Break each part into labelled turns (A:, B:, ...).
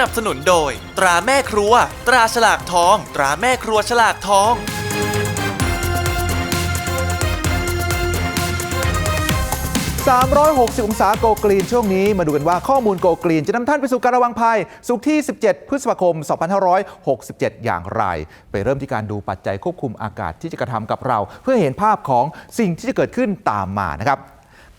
A: นับสนุนโดย ตราแม่ครัว ตราฉลากทอง ตราแม่ครัวฉลากทอง
B: 360 องศาโกกรีนช่วงนี้มาดูกันว่าข้อมูลโกกรีน จะนำท่านไปสู่การระวังภัย สุขที่ 17 พฤษภาคม 2567 อย่างไร ไปเริ่มที่การดูปัจจัยควบคุมอากาศที่จะกระทำกับเรา เพื่อเห็นภาพของสิ่งที่จะเกิดขึ้นตามมานะครับ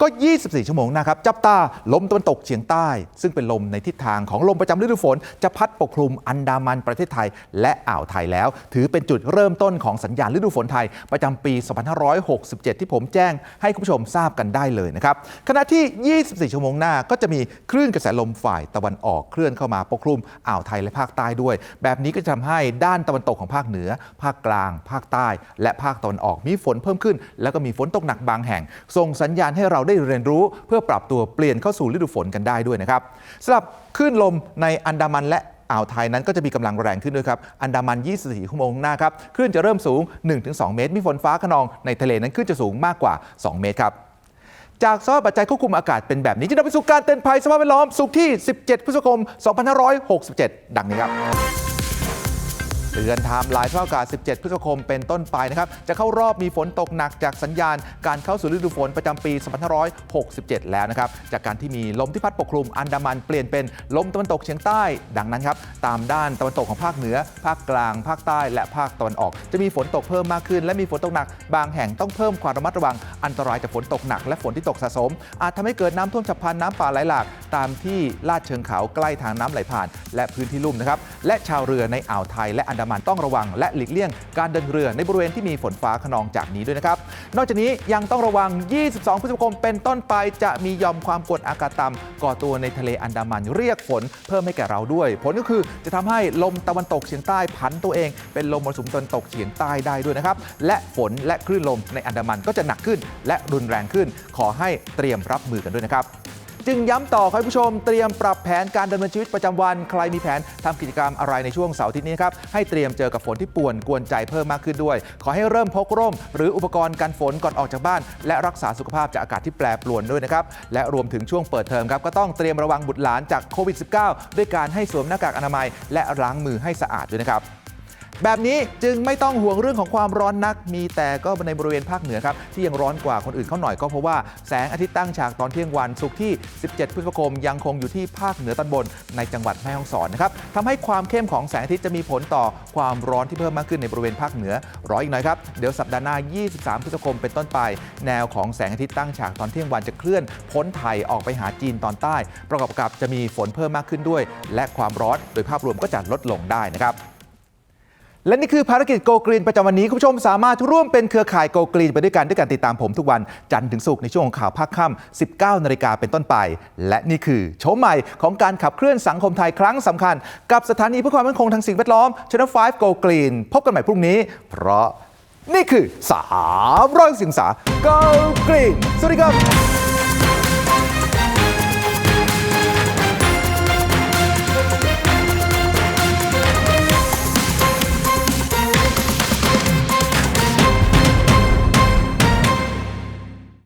B: ก็ 24 ชั่วโมงนะครับ จับตาลมตะวันตกเฉียงใต้ ซึ่งเป็นลมในทิศทางของลมประจำฤดูฝน จะพัดปกคลุมอันดามันประเทศไทย และอ่าวไทยแล้ว ถือเป็นจุดเริ่มต้นของสัญญาณฤดูฝนไทย ประจำปี 2567 ที่ผมแจ้งให้คุณผู้ชมทราบกันได้เลยนะครับขณะที่ 24 ชั่วโมงหน้าก็จะมีคลื่นกระแสลมฝ่ายตะวันออกเคลื่อนเข้ามาปกคลุมอ่าวไทยและภาคใต้ด้วย แบบนี้ก็จะทำให้ด้านตะวันตกของภาคเหนือ ภาคกลาง ภาคใต้และภาคตะวันออกมีฝนเพิ่มขึ้น แล้วก็มีฝนตกหนักบางแห่ง ส่งสัญญาณให้เราได้เรียนรู้เพื่อปรับตัวเปลี่ยนเข้าสู่ฤดูฝนกันได้ด้วยนะครับสำหรับคลื่นลมในอันดามันและอ่าวไทยนั้นก็จะมีกำลังแรงขึ้นด้วยครับ อันดามัน 24 ชั่วโมงหน้าครับ คลื่นจะเริ่มสูง 1-2 เมตร มีฝนฟ้าขนอง ในทะเลนั้นคลื่นจะสูงมากกว่า 2 เมตรครับ จากสภาพปัจจัยควบคุมอากาศเป็นแบบนี้จะนำไปสู่การเตือนภัยสภาพแวดล้อมสุขที่ 17 พฤษภาคม 2567 ดังนี้ครับ เตือนไทม์ไลน์สภาพอากาศ17 พฤษภาคมเป็นต้นไปนะครับ จะเข้ารอบมีฝนตกหนักจากสัญญาณ การเข้าสู่ฤดูฝนประจำปี 2567 แล้วนะครับ จากการที่มีลมที่พัดปกคลุมอันดามันเปลี่ยนเป็นลมตะวันตกเฉียงใต้ ดังนั้นครับ ตามด้านตะวันตกของภาคเหนือ ภาคกลาง ภาคใต้ และภาคตะวันออก จะมีฝนตกเพิ่มมากขึ้น และมีฝนตกหนัก บางแห่งต้องเพิ่มความระมัดระวัง อันตรายจากฝนตกหนัก และฝนที่ตกสะสม อาจทำให้เกิดน้ำท่วมฉับพลันน้ำป่าไหลหลาก ตามที่ลาดเชิงเขาใกล้ทางน้ำไหลผ่าน และพื้นที่ลุ่มนะครับ และชาวเรือในอ่าวไทยและอันดามันต้องระวังและหลีกเลี่ยงการเดินเรือในบริเวณที่มีฝนฟ้าขนองจากนี้ด้วยนะครับ นอกจากนี้ยังต้องระวัง 22 พฤษภาคมเป็นต้นไปจะมียอมความกดอากาศต่ำก่อตัวในทะเลอันดามันเรียกฝนเพิ่มให้แก่เราด้วย ผลก็คือจะทำให้ลมตะวันตกเฉียงใต้ผันตัวเอง เป็นลมมรสุมตะวันตกเฉียงใต้ได้ด้วยนะครับ และฝนและคลื่นลมในอันดามันก็จะหนักขึ้น และรุนแรงขึ้น ขอให้เตรียมรับมือกันด้วยนะครับ จึงย้ำต่อครับคุณผู้ชม เตรียมปรับแผนการดำเนินชีวิตประจำวัน ใครมีแผนทำกิจกรรมอะไรในช่วงเสาร์ทิตย์นี้ครับให้เตรียมเจอกับฝนที่ป่วนกวนใจเพิ่มมากขึ้นด้วย ขอให้เริ่มพกร่ม หรืออุปกรณ์กันฝนก่อนออกจากบ้าน และรักษาสุขภาพจากอากาศที่แปรปรวนด้วยนะครับและรวมถึงช่วงเปิดเทอมครับก็ต้องเตรียมระวังบุตรหลานจากโควิด -19 ด้วยการให้สวมหน้ากากอนามัย และล้างมือให้สะอาดด้วยนะครับ แบบนี้จึงไม่ต้องห่วงเรื่องของความร้อนนัก มีแต่ก็ในบริเวณภาคเหนือครับที่ยังร้อนกว่าคนอื่นเขาหน่อยก็เพราะว่าแสงอาทิตย์ตั้งฉากตอนเที่ยงวันศุกร์ที่ 17 พฤษภาคมยังคงอยู่ที่ภาคเหนือตอนบนในจังหวัดแม่ฮ่องสอนนะครับทำให้ความเข้มของแสงอาทิตย์จะมีผลต่อความร้อนที่เพิ่มมากขึ้นในบริเวณภาคเหนือร้ออีกหน่อยครับเดี๋ยวสัปดาห์หน้า 23 พฤษภาคมเป็นต้นไป แนวของแสงอาทิตย์ตั้งฉากตอนเที่ยงวันจะเคลื่อนพ้นไทยออกไปหาจีนตอนใต้ ประกอบกับจะมีฝนเพิ่มมากขึ้นด้วย และความร้อนโดยภาพรวมก็จะลดลงได้นะครับ และนี่คือภารกิจโกกรีนประจำวันนี้ คุณผู้ชมสามารถร่วมเป็นเครือข่ายโกกรีนไปด้วยกันด้วยการติดตามผมทุกวัน จันทร์ถึงศุกร์ในช่วงของข่าวภาคค่ำ19นาฬิกาเป็นต้นไป และนี่คือโฉมใหม่ของการขับเคลื่อนสังคมไทยครั้งสำคัญ กับสถานีเพื่อความมั่นคงทางสิ่งแวดล้อม Channel 5 Go Green พบกันใหม่พรุ่งนี้ เพราะนี่คือ300องศา Go Green สวัสดีครับ